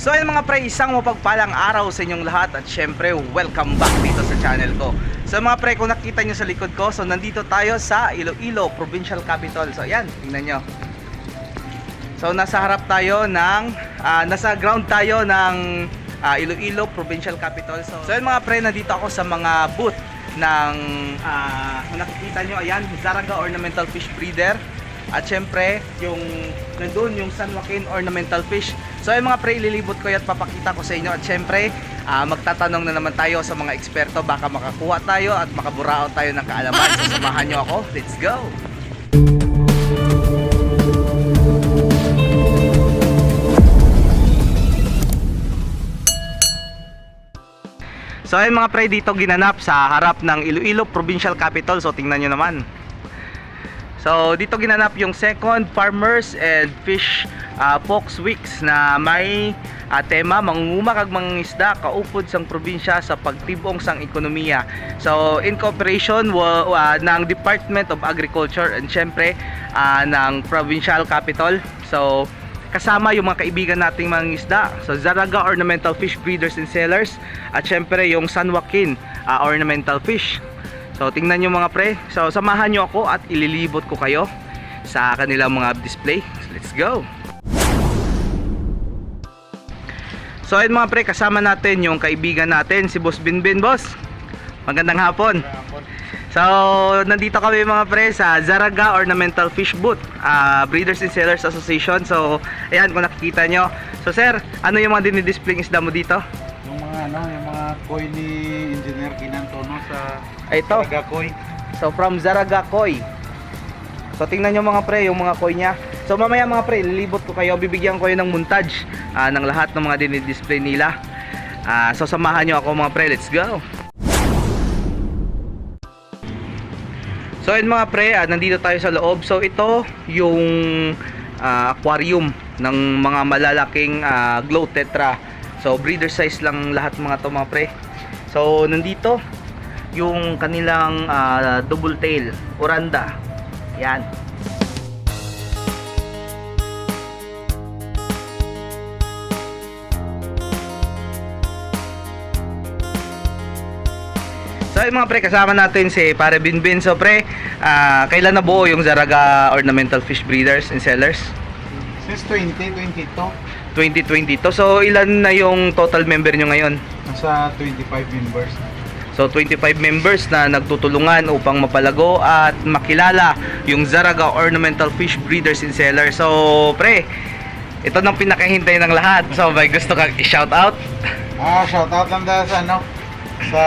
So ayun mga pre, isang mapagpalang araw sa inyong lahat at syempre welcome back dito sa channel ko. So mga pre, kung nakita nyo sa likod ko, so nandito tayo sa Iloilo Provincial Capital. So ayan, tingnan nyo. So nasa harap tayo ng, ah, nasa ground tayo ng ah, Iloilo Provincial Capital. So, so ayun mga pre, nandito ako sa mga booth ng, kung nakikita nyo, ayan, Zaraga Ornamental Fish Breeder. At syempre, yung nandun yung San Joaquin Ornamental Fish. So ay mga pre, ililibot ko yan papakita ko sa inyo. At syempre, ah, magtatanong na naman tayo sa mga eksperto. Baka makakuha tayo at makaburao tayo ng kaalaman. So samahan nyo ako. Let's go! So ayun mga pre, dito ginanap sa harap ng Iloilo Provincial Capital. So tingnan nyo naman. So dito ginanap yung second Farmers and Fish uh, Fox Weeks na may ah, tema mangunguma kag mangingisda kaupod sang probinsya sa pagtibong sang ekonomiya. So in cooperation wa- ng Department of Agriculture and syempre ah, ng Provincial Capital. So kasama yung mga kaibigan nating mangingisda. So Zaraga Ornamental Fish Breeders and Sellers at syempre yung San Joaquin ah, Ornamental Fish. So tingnan nyo mga pre. So samahan nyo ako at ililibot ko kayo sa kanilang mga display. Let's go! So ayun mga pre, kasama natin yung kaibigan natin, si Boss Binbin Boss. Magandang hapon. So nandito kami mga pre sa Zaraga Ornamental Fish Booth, ah, Breeders and Sellers Association. So ayan kung nakikita nyo. So sir, ano yung mga dinidisplay isda mo dito? Ano, yung mga koi ni Engineer Kinantono sa Ay, Ito. Tagakoy. So from Zaraga Koi. So tingnan nyo mga pre, yung mga koi niya. So mamaya mga pre, lilibot ko kayo, bibigyan ko kayo ng montage ah, ng lahat ng mga dinidisplay nila. Ah, so samahan nyo ako mga pre, let's go! So yun mga pre, ah, nandito tayo sa loob. So ito yung ah, aquarium ng mga malalaking ah, glow tetra. So breeder size lang lahat mga to mga pre. So nandito yung kanilang ah, double tail, oranda. Yan. So mga pre, kasama natin si Pare Binbin. So pre, ah, kailan nabuo yung Zaraga Ornamental Fish Breeders and Sellers? Since 2022, 2022. So ilan na yung total member nyo ngayon? nasa 25 members. So 25 members na nagtutulungan upang mapalago at makilala yung Zaraga Ornamental Fish Breeders and Sellers. So pre, ito nang pinakahintay ng lahat. So may gusto kang i-shout out? Ah, shout out lang dahil sa ano, sa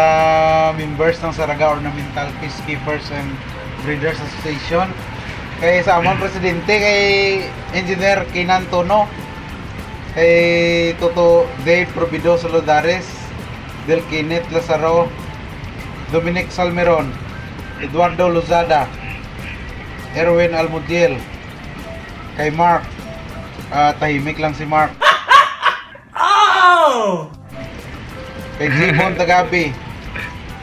members ng Saraga Ornamental Fish Keepers and Breeders Association. Kay sa among presidente kay Engineer Kinantono, kay Toto Dave Provido Solodares, Del Kenneth Lazaro, Dominic Salmeron, Eduardo Lozada, Erwin Almudiel, kay Mark, ah, tahimik lang si Mark. Kay Jimon Tagabi,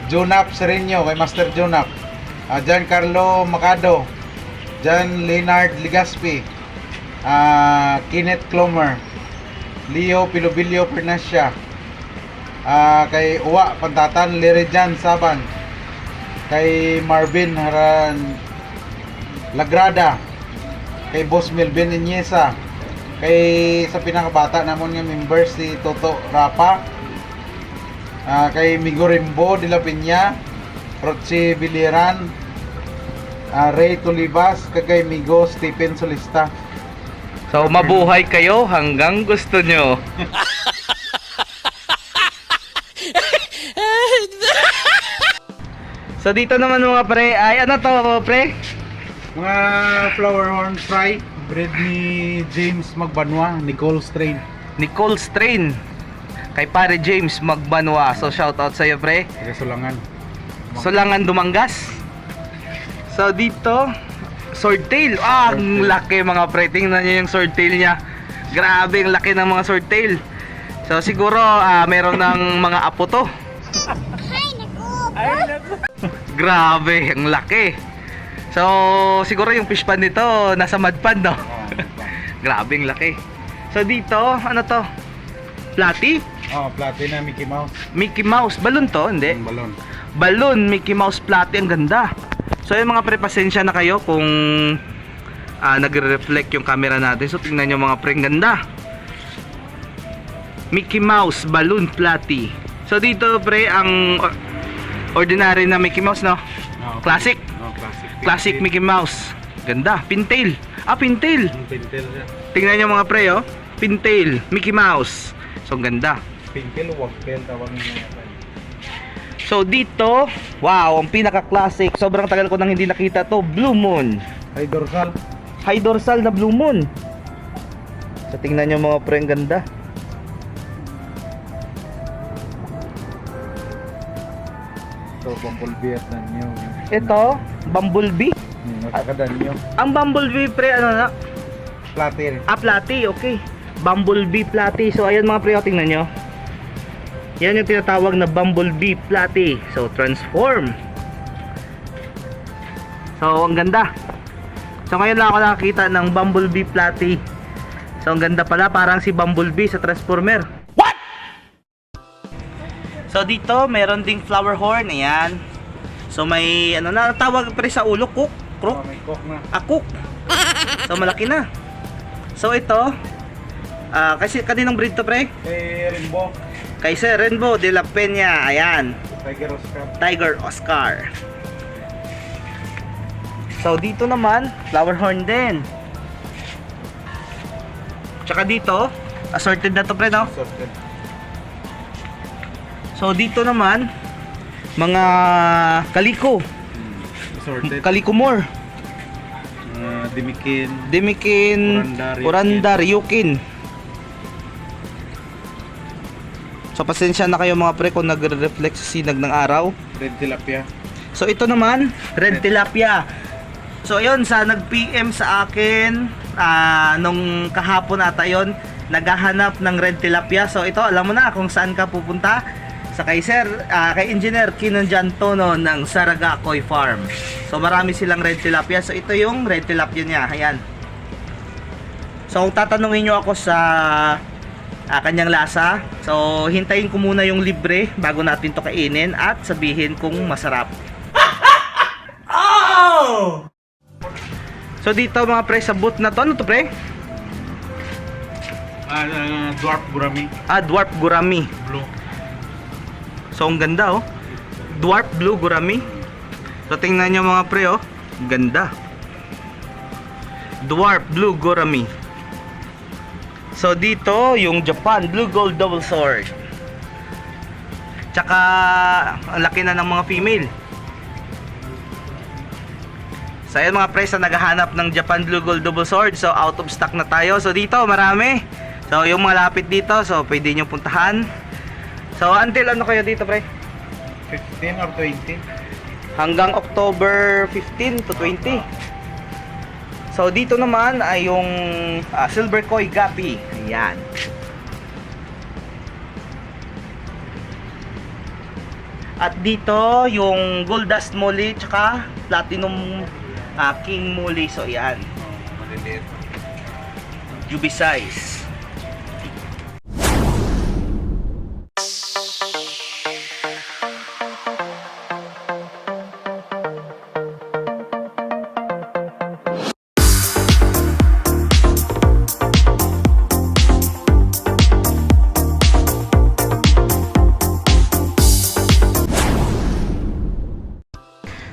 Junap Sereno, kay Master Junap, ah, Giancarlo Macado, John Leonard Ligaspi, ah, Kenneth Clomer, Leo Pilobilio Pernasia, ah, kay Uwa Pantatan Lirijan Saban, kay Marvin Haran Lagrada, kay Boss Melvin Inyesa, kay sa pinakabata namon nga member si Toto Rapa, ah, kay Migo Rimbo de la Peña, Roche Biliran, ah, Ray Tulibas, kag kay Migo Stephen Solista. So mabuhay kayo hanggang gusto nyo. so dito naman mga pre, ay ano to pre? Mga flower horn fry, bread ni James Magbanwa, Nicole Strain. Nicole Strain. Kay pare James Magbanwa. So shout out sa iyo pre. Taga Sulangan. Solangan Dumangas. So dito, swordtail. Ah, ang laki mga pre. Tingnan niyo yung swordtail niya. Grabe, ang laki ng mga swordtail. So siguro ah, meron ng mga apo to. Grabe, ang laki. So siguro yung fish pan nito nasa mud pan no. Grabe, ang laki. So dito, ano to? Platy? Oh, platina Mickey Mouse. Mickey Mouse. Balloon to? Hindi. Yung balon. Balloon, Mickey Mouse Platy. Ang ganda. So yung mga pre, pasensya na kayo kung ah, nagre-reflect yung camera natin. So tingnan nyo mga pre, ganda. Mickey Mouse Balloon Platy. So dito pre, ang or- ordinary na Mickey Mouse, no? Oh, Classic. Oh, classic. Classic Pintail. Mickey Mouse. Ganda. Pintail. Ah, pintail. Pintail siya. Tingnan nyo mga pre, oh. Pintail. Mickey Mouse. So, ganda. Pintail o wagtail tawag yan. So, dito, wow, ang pinaka-classic. Sobrang tagal ko nang hindi nakita to. Blue Moon. Ay, dorsal. High dorsal na Blue Moon. So, tingnan nyo mga pre, ang ganda. So, bumblebee at danyo. Ito, Bumblebee. Hmm, Matakadanyo. Ang Bumblebee pre, ano na? Platir. Ah, platy, okay. Bumblebee platy. So, ayan mga pre, oh, tingnan nyo. Yan yung tinatawag na Bumblebee platy. So, transform. So, ang ganda. So, ngayon lang ako nakakita ng Bumblebee platy. So, ang ganda pala. Parang si Bumblebee sa Transformer. What? So, dito, meron ding flower horn. Ayan. So, may, ano na, tawag pre sa ulo, cook. Oh, Crook. may cook na. Akuk. So malaki na. So ito, ah kasi kaninong breed to pre? Kay Rainbow. Kay Sir Rainbow de la Peña. Ayan, Tiger Oscar. Tiger Oscar. So dito naman, flower horn din. Tsaka dito, assorted na to pre no? Sorted. So dito naman, mga kaliko. Sorted. Kaliko more. Uh, dimikin. Demikin, Kurandar, Kurandar, Yukin. So pasensya na kayo mga pre kung nagre-reflect sa sinag ng araw. Red tilapia. So ito naman, red tilapia. So ayun, sa nag-PM sa akin ah, nung kahapon ata yon naghahanap ng red tilapia. So ito, alam mo na kung saan ka pupunta. Sa kay Sir, ah, kay Engineer Kinon Jantono ng Saraga Koi Farm. So marami silang red tilapia. So ito yung red tilapia niya. Ayan. So kung tatanungin nyo ako sa ah, kanyang lasa, so hintayin ko muna yung libre bago natin to kainin at sabihin kung masarap. So dito mga pre sa booth na to, ano to pre? Ah, uh, dwarf gurami. Ah, Dwarf Gurami. Blue. So ang ganda oh. Dwarf Blue Gurami. So tingnan nyo mga pre oh. Ganda. Dwarf Blue Gurami. So dito yung Japan Blue Gold Double Sword. Tsaka ang laki na ng mga female. So ayan mga pre, sa naghahanap ng Japan Blue Gold Double Sword. So out of stock na tayo. So dito marami. So yung mga lapit dito, so pwede nyo puntahan. So until ano kayo dito pre? 15 or 20. Hanggang October 15 to 20. So dito naman ay yung ah, Silver Koi Gapi. Ayan. At dito yung Gold Dust Molly tsaka Platinum ah, King Molly. So ayan. UV size.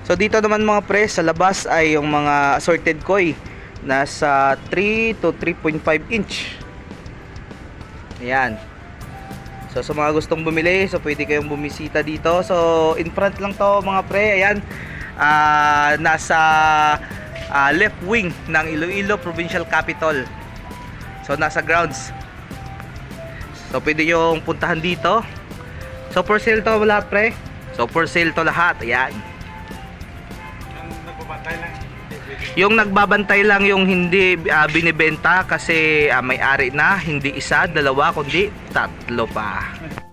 So dito naman mga pre, sa labas ay yung mga assorted koi nasa 3 to 3.5 inch. Ayan. So sa mga gustong bumili, so pwede kayong bumisita dito. So in front lang to mga pre, ayan. Ah, nasa ah, left wing ng Iloilo Provincial Capital. So nasa grounds. So pwede yung puntahan dito. So for sale to wala pre. So for sale to lahat. Ayan. Yung nagbabantay lang yung hindi ah, binibenta kasi ah, may-ari na, hindi isa, dalawa, kundi tatlo pa.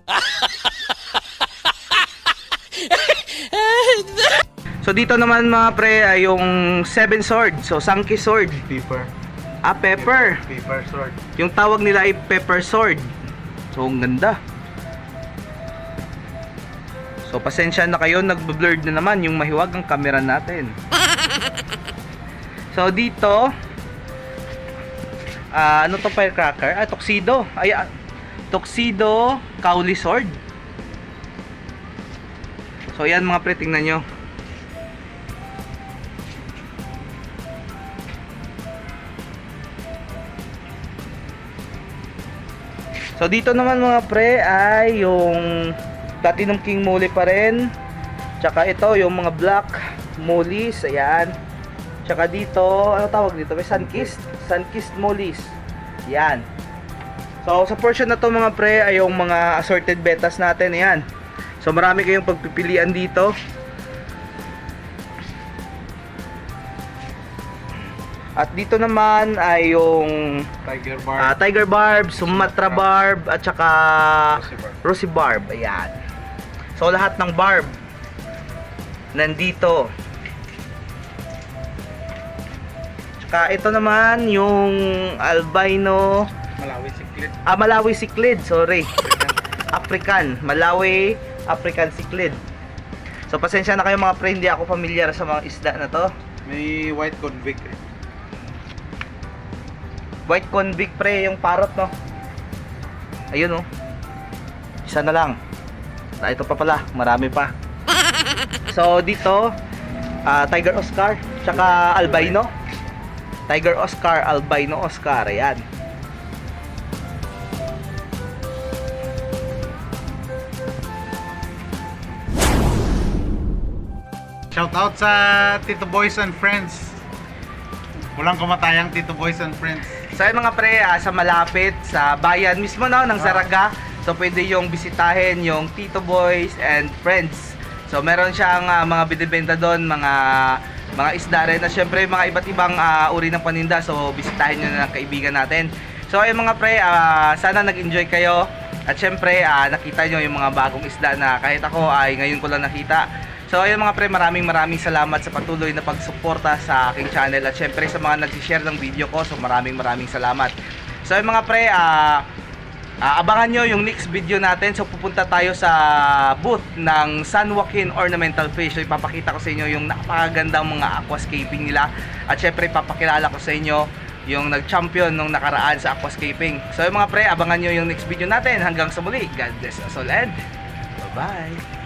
so dito naman mga pre ay yung seven sword, so Sankey sword, Paper. ah pepper. Paper sword. Yung tawag nila ay pepper sword. So, ang ganda. So, pasensya na kayo, nagbe-blurred na naman yung mahiwag ang camera natin. So, dito, ah ano to firecracker? Ah, tuxedo. Ay, ah, tuxedo, Cowley sword. So, yan mga pre, tingnan nyo. So dito naman mga pre ay yung Platinum King Muli pa rin. Tsaka ito yung mga black molis, ayan. Tsaka dito, ano tawag dito? May Sunkissed, Sunkissed molis. Yan. So sa portion na to mga pre ay yung mga assorted betas natin, ayan. So marami kayong pagpipilian dito. At dito naman ay yung Tiger Ah, Bar. Tiger Barb, Sumatra Barb, at saka Rosy Barb. Rosy Barb. Ayan. So, lahat ng barb nandito. Tsaka ito naman yung albino, Malawi Siklit. ah, Malawi Cichlid, sorry. African, Malawi African Cichlid. So, pasensya na kayo mga pre, hindi ako familiar sa mga isda na to. May white convict. eh. White convict pre, yung parrot no. Ayun oh. Isa na lang. Ah, ito pa pala, marami pa. So dito, ah, Tiger Oscar, tsaka albino. Tiger Oscar, albino Oscar, ayan. Shout out sa Tito Boys and Friends. Walang kumatayang Tito Boys and Friends. So mga pre, ah, sa malapit, sa bayan mismo no, ng Ah. Saraga. So pwede yung bisitahin yung Tito Boys and Friends. So meron siyang ah, mga binibenta doon, mga mga isda rin na syempre mga iba't ibang ah, uri ng paninda. So bisitahin nyo na ng kaibigan natin. So ayun mga pre, ah, sana nag-enjoy kayo. At syempre ah, nakita nyo yung mga bagong isda na kahit ako ay ngayon ko lang nakita. So ayun mga pre, maraming maraming salamat sa patuloy na pagsuporta sa aking channel at syempre sa mga nag-share ng video ko. So maraming maraming salamat. So ayun mga pre, ah ah, abangan nyo yung next video natin. So pupunta tayo sa booth ng San Joaquin Ornamental Fish. So ipapakita ko sa inyo yung napakagandang mga aquascaping nila. At syempre ipapakilala ko sa inyo yung nag-champion nung nakaraan sa aquascaping. So mga pre, abangan nyo yung next video natin. Hanggang sa muli. God bless us all and bye-bye.